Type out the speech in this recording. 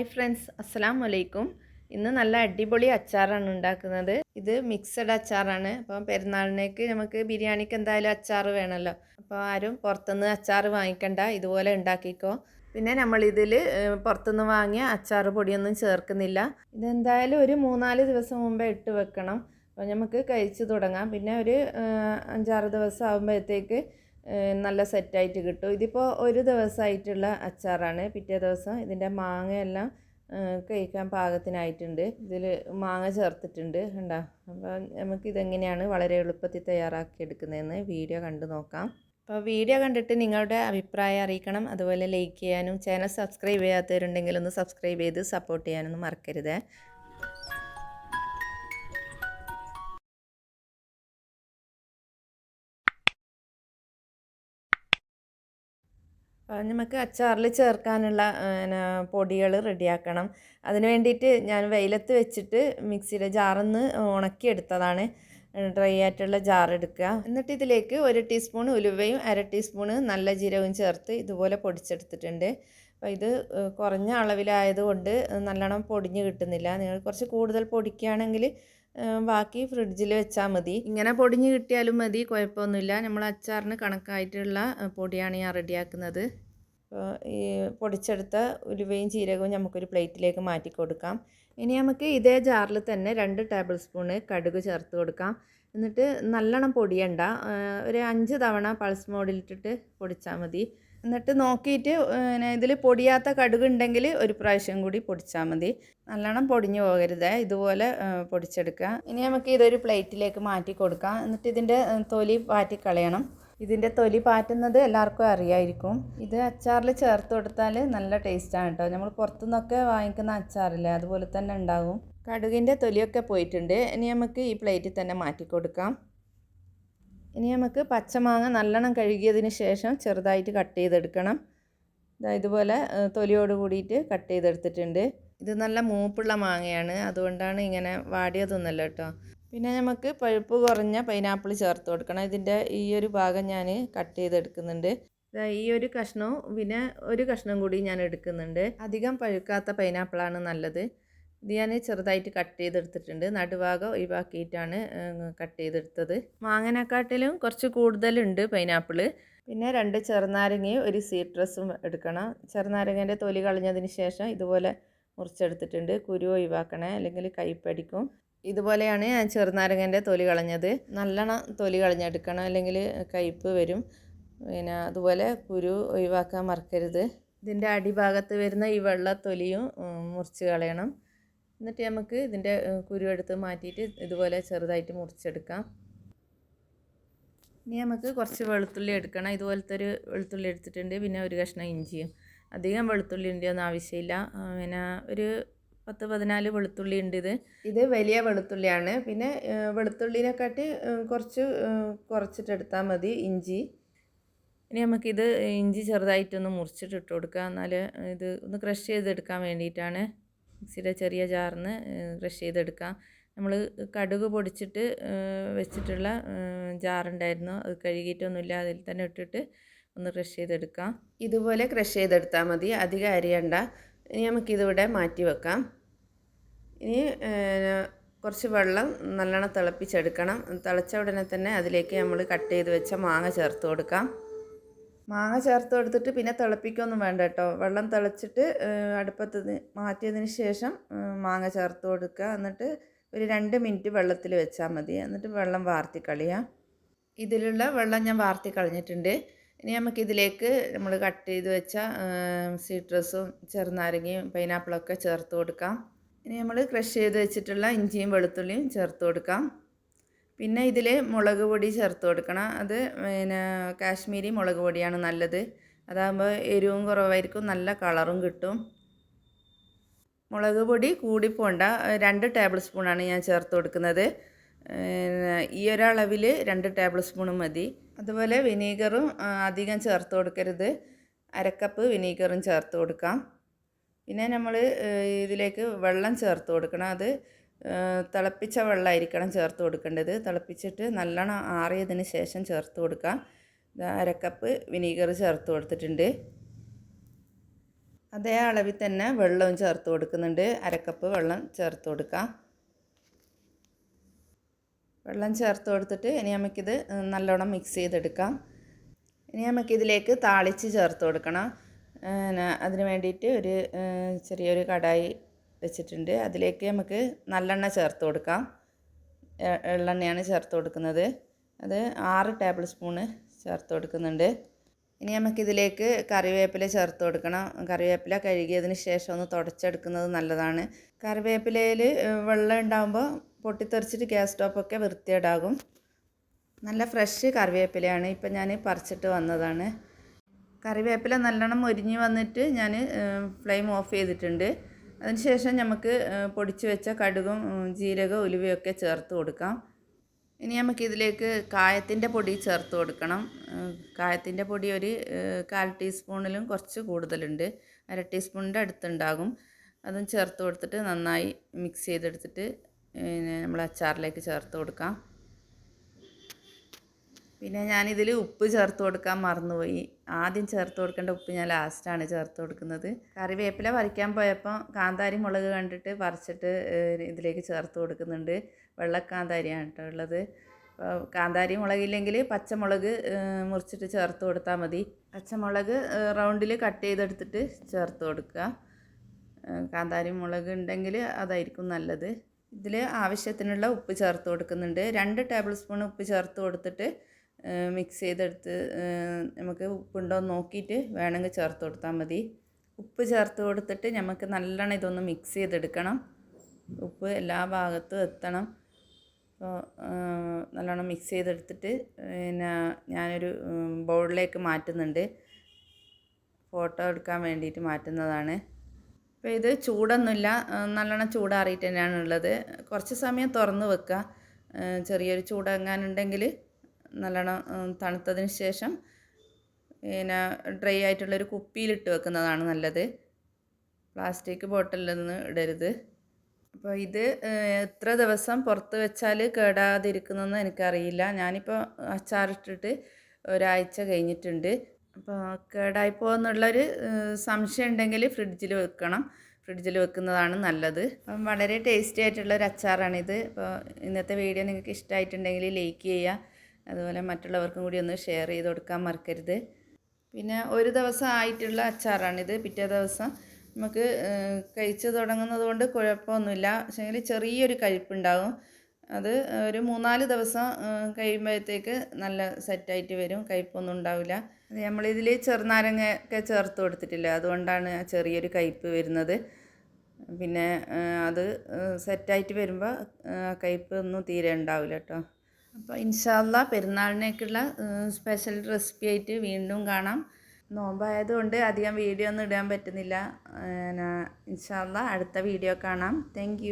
Hi friends അസ്സലാം വലൈക്കും ഇന്ന് നല്ല അടിപൊളി അച്ചാറാണ് ഉണ്ടാക്കുന്നത്. ഇത് മിക്സഡ് അച്ചാറാണ്. അപ്പം പെരുന്നാളിനേക്ക് നമുക്ക് ബിരിയാണിക്ക് എന്തായാലും അച്ചാർ വേണമല്ലോ. അപ്പോൾ ആരും പുറത്തുനിന്ന് അച്ചാർ വാങ്ങിക്കണ്ട ഇതുപോലെ ഉണ്ടാക്കിക്കോ. പിന്നെ നമ്മളിതിൽ പുറത്തുനിന്ന് വാങ്ങിയ അച്ചാർ പൊടിയൊന്നും ചേർക്കുന്നില്ല. ഇതെന്തായാലും ഒരു മൂന്നാൽ ദിവസം മുമ്പേ ഇട്ട് വെക്കണം. അപ്പോൾ നമുക്ക് കഴിച്ച് തുടങ്ങാം. പിന്നെ ഒരു അഞ്ചാറ് ദിവസം ആകുമ്പോഴത്തേക്ക് നല്ല സെറ്റായിട്ട് കിട്ടും. ഇതിപ്പോൾ ഒരു ദിവസമായിട്ടുള്ള അച്ചാറാണ്. പിറ്റേ ദിവസം ഇതിന്റെ മാങ്ങയെല്ലാം കഴിക്കാൻ പാകത്തിനായിട്ടുണ്ട്. ഇതിൽ മാങ്ങ ചേർത്തിട്ടുണ്ട് കണ്ടോ. അപ്പോൾ നമുക്കിതെങ്ങനെയാണ് വളരെ എളുപ്പത്തിൽ തയ്യാറാക്കി എടുക്കുന്നതെന്ന് വീഡിയോ കണ്ടു നോക്കാം. അപ്പോൾ വീഡിയോ കണ്ടിട്ട് നിങ്ങളുടെ അഭിപ്രായം അറിയിക്കണം. അതുപോലെ ലൈക്ക് ചെയ്യാനും ചാനൽ സബ്സ്ക്രൈബ് ചെയ്യാത്തവരുണ്ടെങ്കിൽ ഒന്ന് സബ്സ്ക്രൈബ് ചെയ്ത് സപ്പോർട്ട് ചെയ്യാനൊന്നും മറക്കരുത്. നമുക്ക് അച്ചാറിൽ ചേർക്കാനുള്ള പൊടികൾ റെഡിയാക്കണം. അതിന് വേണ്ടിയിട്ട് ഞാൻ വെയിലത്ത് വെച്ചിട്ട് മിക്സിയുടെ ജാറിന്ന് ഉണക്കിയെടുത്തതാണ്. ഡ്രൈ ആയിട്ടുള്ള ജാർ എടുക്കുക. എന്നിട്ട് ഇതിലേക്ക് ഒരു ടീസ്പൂൺ ഉലുവയും അര ടീസ്പൂൺ നല്ല ജീരകവും ചേർത്ത് ഇതുപോലെ പൊടിച്ചെടുത്തിട്ടുണ്ട്. അപ്പോൾ ഇത് കുറഞ്ഞ അളവിലായതുകൊണ്ട് നല്ലോണം പൊടിഞ്ഞ് കിട്ടുന്നില്ല. നിങ്ങൾ കുറച്ച് കൂടുതൽ പൊടിക്കുകയാണെങ്കിൽ ബാക്കി ഫ്രിഡ്ജിൽ വെച്ചാൽ മതി. ഇങ്ങനെ പൊടിഞ്ഞ് കിട്ടിയാലും മതി കുഴപ്പമൊന്നുമില്ല. നമ്മൾ അച്ചാറിന് കണക്കായിട്ടുള്ള പൊടിയാണ് ഞാൻ റെഡിയാക്കുന്നത്. ഈ പൊടിച്ചെടുത്ത ഉലുവയും ജീരകവും നമുക്കൊരു പ്ലേറ്റിലേക്ക് മാറ്റി കൊടുക്കാം. ഇനി നമുക്ക് ഇതേ ജാറിൽ തന്നെ രണ്ട് ടേബിൾ സ്പൂണ് കടുക് ചേർത്ത് കൊടുക്കാം. എന്നിട്ട് നല്ലോണം പൊടിയണ്ട. ഒരു അഞ്ച് തവണ പൾസ് മോഡിലിട്ടിട്ട് പൊടിച്ചാൽ മതി. എന്നിട്ട് നോക്കിയിട്ട് പിന്നെ ഇതിൽ പൊടിയാത്ത കടുക് ഉണ്ടെങ്കിൽ ഒരു പ്രാവശ്യം കൂടി പൊടിച്ചാൽ മതി. നല്ലോണം പൊടിഞ്ഞു പോകരുത്. ഇതുപോലെ പൊടിച്ചെടുക്കുക. ഇനി നമുക്ക് ഇതൊരു പ്ലേറ്റിലേക്ക് മാറ്റി കൊടുക്കാം. എന്നിട്ട് ഇതിന്റെ തൊലി കളയണം. ഇതിന്റെ തൊലി പാറ്റുന്നത് എല്ലാവർക്കും അറിയായിരിക്കും. ഇത് അച്ചാറിൽ ചേർത്ത് കൊടുത്താൽ നല്ല ടേസ്റ്റാണ് കേട്ടോ. നമ്മൾ പുറത്തുനിന്നൊക്കെ വാങ്ങിക്കുന്ന അച്ചാറില്ലേ അതുപോലെ തന്നെ ഉണ്ടാകും. കടുകിന്റെ തൊലിയൊക്കെ പോയിട്ടുണ്ട്. ഇനി നമുക്ക് ഈ പ്ലേറ്റിൽ തന്നെ മാറ്റി കൊടുക്കാം. ഇനി നമുക്ക് പച്ചമാങ്ങ നല്ലോണം കഴുകിയതിന് ശേഷം ചെറുതായിട്ട് കട്ട് ചെയ്തെടുക്കണം. ഇതുപോലെ തൊലിയോട് കൂടിയിട്ട് കട്ട് ചെയ്തെടുത്തിട്ടുണ്ട്. ഇത് നല്ല മൂപ്പുള്ള മാങ്ങയാണ്. അതുകൊണ്ടാണ് ഇങ്ങനെ വാടിയതൊന്നല്ല കേട്ടോ. പിന്നെ നമുക്ക് പഴുപ്പ് കുറഞ്ഞ പൈനാപ്പിൾ ചേർത്ത് കൊടുക്കണം. ഇതിന്റെ ഈ ഒരു ഭാഗം ഞാൻ കട്ട് ചെയ്തെടുക്കുന്നുണ്ട്. ഈ ഒരു കഷ്ണവും പിന്നെ ഒരു കഷ്ണം കൂടി ഞാൻ എടുക്കുന്നുണ്ട്. അധികം പഴുക്കാത്ത പൈനാപ്പിളാണ് നല്ലത്. ഇത് ഞാൻ ചെറുതായിട്ട് കട്ട് ചെയ്തെടുത്തിട്ടുണ്ട്. നടുഭാഗം ഒഴിവാക്കിയിട്ടാണ് കട്ട് ചെയ്തെടുത്തത്. മാങ്ങനെക്കാട്ടിലും കുറച്ച് കൂടുതലുണ്ട് പൈനാപ്പിൾ പിന്നെ രണ്ട് ചെറുനാരങ്ങയും ഒരു സീട്രസും എടുക്കണം. ചെറുനാരങ്ങേന്റെ തൊലി കളഞ്ഞതിന് ശേഷം ഇതുപോലെ മുറിച്ചെടുത്തിട്ടുണ്ട്. കുരു ഒഴിവാക്കണേ അല്ലെങ്കിൽ കൈപ്പടിക്കും. ഇതുപോലെയാണ് ഞാൻ ചെറുനാരങ്ങേന്റെ തൊലി കളഞ്ഞത്. നല്ലോണം തൊലി കളഞ്ഞെടുക്കണം അല്ലെങ്കിൽ കയ്പ്പ് വരും. പിന്നെ അതുപോലെ കുരു ഒഴിവാക്കാൻ മറക്കരുത്. ഇതിന്റെ അടിഭാഗത്ത് വരുന്ന ഈ വെള്ള തൊലിയും മുറിച്ച് കളയണം. എന്നിട്ട് നമുക്ക് ഇതിന്റെ കുരു എടുത്ത് മാറ്റിയിട്ട് ഇതുപോലെ ചെറുതായിട്ട് മുറിച്ചെടുക്കാം. ഇനി നമുക്ക് കുറച്ച് വെളുത്തുള്ളി എടുക്കണം. ഇതുപോലത്തെ ഒരു വെളുത്തുള്ളി എടുത്തിട്ടുണ്ട്. പിന്നെ ഒരു കഷ്ണം ഇഞ്ചിയും. അധികം വെളുത്തുള്ളിന്റെ ഒന്നും ആവശ്യമില്ല. പിന്നെ ഒരു പത്ത് പതിനാല് വെളുത്തുള്ളി ഉണ്ട് ഇത്. ഇത് വലിയ വെളുത്തുള്ളിയാണ്. പിന്നെ വെളുത്തുള്ളിനെക്കാട്ടി കുറച്ച് കുറച്ചിട്ടെടുത്താൽ മതി ഇഞ്ചി. ഇനി നമുക്കിത് ഇഞ്ചി ചെറുതായിട്ടൊന്ന് മുറിച്ചിട്ട് ഇട്ട് കൊടുക്കുക എന്നാൽ ഇത് ഒന്ന് ക്രഷ് ചെയ്തെടുക്കാൻ വേണ്ടിയിട്ടാണ്. മിക്സിയുടെ ചെറിയ ജാറിന്ന് ക്രഷ് ചെയ്തെടുക്കാം. നമ്മൾ കടുക് പൊടിച്ചിട്ട് വെച്ചിട്ടുള്ള ജാറുണ്ടായിരുന്നു. അത് കഴുകിയിട്ടൊന്നുമില്ല. അതിൽ തന്നെ ഇട്ടിട്ട് ഒന്ന് ക്രഷ് ചെയ്തെടുക്കാം. ഇതുപോലെ ക്രഷ് ചെയ്തെടുത്താൽ മതി. അധികം അരിയണ്ട. ഇനി നമുക്കിതിവിടെ മാറ്റി വെക്കാം. ഇനി കുറച്ച് വെള്ളം നല്ലോണം തിളപ്പിച്ചെടുക്കണം. തിളച്ച ഉടനെ തന്നെ അതിലേക്ക് നമ്മൾ കട്ട് ചെയ്ത് വെച്ച മാങ്ങ ചേർത്ത് കൊടുക്കാം. മാങ്ങ ചേർത്ത് കൊടുത്തിട്ട് പിന്നെ തിളപ്പിക്കൊന്നും വേണ്ട കേട്ടോ. വെള്ളം തിളച്ചിട്ട് അടുപ്പത്ത് മാറ്റിയതിന് ശേഷം മാങ്ങ ചേർത്ത് കൊടുക്കുക. എന്നിട്ട് ഒരു രണ്ട് മിനിറ്റ് വെള്ളത്തിൽ വെച്ചാൽ മതി. എന്നിട്ട് വെള്ളം വാർത്തി കളയാം ഇതിലുള്ള വെള്ളം ഞാൻ വാർത്തി കളഞ്ഞിട്ടുണ്ട്. ഇനി നമുക്കിതിലേക്ക് നമ്മൾ കട്ട് ചെയ്ത് വെച്ച സീട്രസും ചെറുനാരങ്ങയും പൈനാപ്പിളൊക്കെ ചേർത്ത് കൊടുക്കാം. ഇനി നമ്മൾ ക്രഷ് ചെയ്ത് വെച്ചിട്ടുള്ള ഇഞ്ചിയും വെളുത്തുള്ളിയും ചേർത്ത് കൊടുക്കാം. പിന്നെ ഇതിൽ മുളക് പൊടി ചേർത്ത് കൊടുക്കണം. അത് പിന്നെ കാശ്മീരി മുളക് പൊടിയാണ് നല്ലത്. അതാകുമ്പോൾ എരിവും കുറവായിരിക്കും നല്ല കളറും കിട്ടും. മുളക് പൊടി കൂടിപ്പോണ്ട. രണ്ട് ടേബിൾ സ്പൂണാണ് ഞാൻ ചേർത്ത് കൊടുക്കുന്നത്. ഈ ഒരളവിൽ രണ്ട് ടേബിൾ സ്പൂണും മതി. അതുപോലെ വിനീഗറും അധികം ചേർത്ത് കൊടുക്കരുത്. അരക്കപ്പ് വിനീഗറും ചേർത്ത് കൊടുക്കാം. പിന്നെ നമ്മൾ ഇതിലേക്ക് വെള്ളം ചേർത്ത് കൊടുക്കണം. അത് തിളപ്പിച്ച വെള്ളമായിരിക്കണം ചേർത്ത് കൊടുക്കേണ്ടത്. തിളപ്പിച്ചിട്ട് നല്ലോണം ആറിയതിന് ശേഷം ചേർത്ത് കൊടുക്കാം. അരക്കപ്പ് വിനീഗർ ചേർത്ത് കൊടുത്തിട്ടുണ്ട്. അതേ അളവിൽ തന്നെ വെള്ളവും ചേർത്ത് കൊടുക്കുന്നുണ്ട്. അരക്കപ്പ് വെള്ളം ചേർത്ത് കൊടുക്കുക വെള്ളം ചേർത്ത് കൊടുത്തിട്ട് ഇനി നമുക്കിത് നല്ലോണം മിക്സ് ചെയ്തെടുക്കാം. ഇനി നമുക്കിതിലേക്ക് താളിച്ച് ചേർത്ത് കൊടുക്കണം. അതിന് വേണ്ടിയിട്ട് ഒരു ചെറിയൊരു കടായി വെച്ചിട്ടുണ്ട്. അതിലേക്ക് നമുക്ക് നല്ലെണ്ണ ചേർത്ത് കൊടുക്കാം. എള്ളെണ്ണയാണ് ചേർത്ത് കൊടുക്കുന്നത്. അത് ആറ് ടേബിൾ സ്പൂണ് ചേർത്ത് കൊടുക്കുന്നുണ്ട്. ഇനി നമുക്കിതിലേക്ക് കറിവേപ്പില ചേർത്ത് കൊടുക്കണം. കറിവേപ്പില കഴുകിയതിന് ശേഷം ഒന്ന് തുടച്ചെടുക്കുന്നത് നല്ലതാണ്. കറിവേപ്പിലയിൽ വെള്ളം ഉണ്ടാകുമ്പോൾ പൊട്ടിത്തെറിച്ചിട്ട് ഗ്യാസ് സ്റ്റോപ്പൊക്കെ വൃത്തിയേടാകും നല്ല ഫ്രഷ് കറിവേപ്പിലയാണ് ഇപ്പം ഞാൻ പറിച്ചിട്ട് വന്നതാണ്. കറിവേപ്പില നല്ലോണം ഒരിഞ്ഞ് വന്നിട്ട് ഞാൻ ഫ്ലെയിം ഓഫ് ചെയ്തിട്ടുണ്ട്. അതിനുശേഷം നമുക്ക് പൊടിച്ചു വെച്ച കടുകും ജീരകവും ഉലുവയൊക്കെ ചേർത്ത് കൊടുക്കാം. ഇനി നമുക്കിതിലേക്ക് കായത്തിന്റെ പൊടി ചേർത്ത് കൊടുക്കണം. കായത്തിന്റെ പൊടി ഒരു കാൽ ടീസ്പൂണിലും കുറച്ച് കൂടുതലുണ്ട്. അര ടീസ്പൂണിന്റെ അടുത്തുണ്ടാകും. അതും ചേർത്ത് കൊടുത്തിട്ട് നന്നായി മിക്സ് ചെയ്തെടുത്തിട്ട് നമ്മൾ അച്ചാറിലേക്ക് ചേർത്ത് കൊടുക്കാം. പിന്നെ ഞാനിതിൽ ഉപ്പ് ചേർത്ത് കൊടുക്കാൻ മറന്നുപോയി. ആദ്യം ചേർത്ത് കൊടുക്കേണ്ട ഉപ്പ് ഞാൻ ലാസ്റ്റാണ് ചേർത്ത് കൊടുക്കുന്നത്. കറിവേപ്പില പറിക്കാൻ പോയപ്പോൾ കാന്താരി മുളക് കണ്ടിട്ട് പറിച്ചിട്ട് ഇതിലേക്ക് ചേർത്ത് കൊടുക്കുന്നുണ്ട്. വെള്ളക്കാന്താരിയാണ് കേട്ടോ ഉള്ളത്. കാന്താരി മുളകില്ലെങ്കിൽ പച്ചമുളക് മുറിച്ചിട്ട് ചേർത്ത് കൊടുത്താൽ മതി. പച്ചമുളക് റൗണ്ടിൽ കട്ട് ചെയ്തെടുത്തിട്ട് ചേർത്ത് കൊടുക്കുക കാന്താരി മുളക് ഉണ്ടെങ്കിൽ അതായിരിക്കും നല്ലത്. ഇതിൽ ആവശ്യത്തിനുള്ള ഉപ്പ് ചേർത്ത് കൊടുക്കുന്നുണ്ട്. രണ്ട് ടേബിൾ സ്പൂൺ ഉപ്പ് ചേർത്ത് കൊടുത്തിട്ട് മിക്സ് ചെയ്തെടുത്ത് നമുക്ക് ഉപ്പുണ്ടോ എന്ന് നോക്കിയിട്ട് വേണമെങ്കിൽ ചേർത്ത് കൊടുത്താൽ മതി. ഉപ്പ് ചേർത്ത് കൊടുത്തിട്ട് നമുക്ക് നല്ലോണം ഇതൊന്ന് മിക്സ് ചെയ്തെടുക്കണം. ഉപ്പ് എല്ലാ ഭാഗത്തും എത്തണം. അപ്പോൾ നല്ലോണം മിക്സ് ചെയ്തെടുത്തിട്ട് പിന്നെ ഞാനൊരു ബൗളിലേക്ക് മാറ്റുന്നുണ്ട്. ഫോട്ടോ എടുക്കാൻ വേണ്ടിയിട്ട് മാറ്റുന്നതാണ്. അപ്പോൾ ഇത് ചൂടൊന്നുമില്ല. നല്ലോണം ചൂടാറിയിട്ട് തന്നെയാണ് ഉള്ളത് കുറച്ച് സമയം തുറന്ന് വെക്കുക. ചെറിയൊരു ചൂടെങ്ങാനുണ്ടെങ്കിൽ നല്ലോണം തണുത്തതിന് ശേഷം പിന്നെ ഡ്രൈ ആയിട്ടുള്ളൊരു കുപ്പിയിലിട്ട് വെക്കുന്നതാണ് നല്ലത്. പ്ലാസ്റ്റിക് ബോട്ടിലിൽ ബോട്ടിലൊന്നും ഇടരുത്. അപ്പോൾ ഇത് എത്ര ദിവസം പുറത്ത് വെച്ചാൽ കേടാതിരിക്കുന്നതെന്ന് എനിക്കറിയില്ല. ഞാനിപ്പോൾ അച്ചാറിട്ടിട്ട് ഒരാഴ്ച കഴിഞ്ഞിട്ടുണ്ട്. അപ്പോൾ കേടായി എന്നുള്ളൊരു സംശയം ഉണ്ടെങ്കിൽ ഫ്രിഡ്ജിൽ വെക്കണം. ഫ്രിഡ്ജിൽ വെക്കുന്നതാണ് നല്ലത്. അപ്പം വളരെ ടേസ്റ്റി ആയിട്ടുള്ള ആയിട്ടുള്ളൊരു അച്ചാറാണിത്. അപ്പോൾ ഇന്നത്തെ വീഡിയോ നിങ്ങൾക്ക് ഇഷ്ടമായിട്ടുണ്ടെങ്കിൽ ലൈക്ക് ചെയ്യുക. അതുപോലെ മറ്റുള്ളവർക്കും കൂടി ഒന്ന് ഷെയർ ചെയ്ത് കൊടുക്കാൻ മറക്കരുത്. പിന്നെ ഒരു ദിവസം ആയിട്ടുള്ള അച്ചാറാണിത്. പിറ്റേ ദിവസം നമുക്ക് കഴിച്ച് തുടങ്ങുന്നത് കൊണ്ട് കുഴപ്പമൊന്നുമില്ല. പക്ഷേങ്കിൽ ചെറിയൊരു കഴിപ്പുണ്ടാകും അത് ഒരു മൂന്നാൽ ദിവസം കഴിയുമ്പോഴത്തേക്ക് നല്ല സെറ്റായിട്ട് വരും. കഴിപ്പൊന്നും ഉണ്ടാവില്ല. നമ്മളിതിൽ ചെറുനാരങ്ങ ഒക്കെ ചേർത്ത് കൊടുത്തിട്ടില്ല? അതുകൊണ്ടാണ് ചെറിയൊരു കയ്പ്പ് വരുന്നത്. പിന്നെ അത് സെറ്റായിട്ട് വരുമ്പോൾ കയ്പ്പ് ഒന്നും തീരെ ഉണ്ടാവില്ല കേട്ടോ അപ്പോൾ ഇൻഷാല്ല പെരുന്നാളിനേക്കുള്ള സ്പെഷ്യൽ റെസിപ്പി ആയിട്ട് വീണ്ടും കാണാം. നോമ്പായതുകൊണ്ട് അധികം വീഡിയോ ഒന്നും ഇടാൻ പറ്റുന്നില്ല. ഇൻഷാല്ല അടുത്ത വീഡിയോ കാണാം. താങ്ക്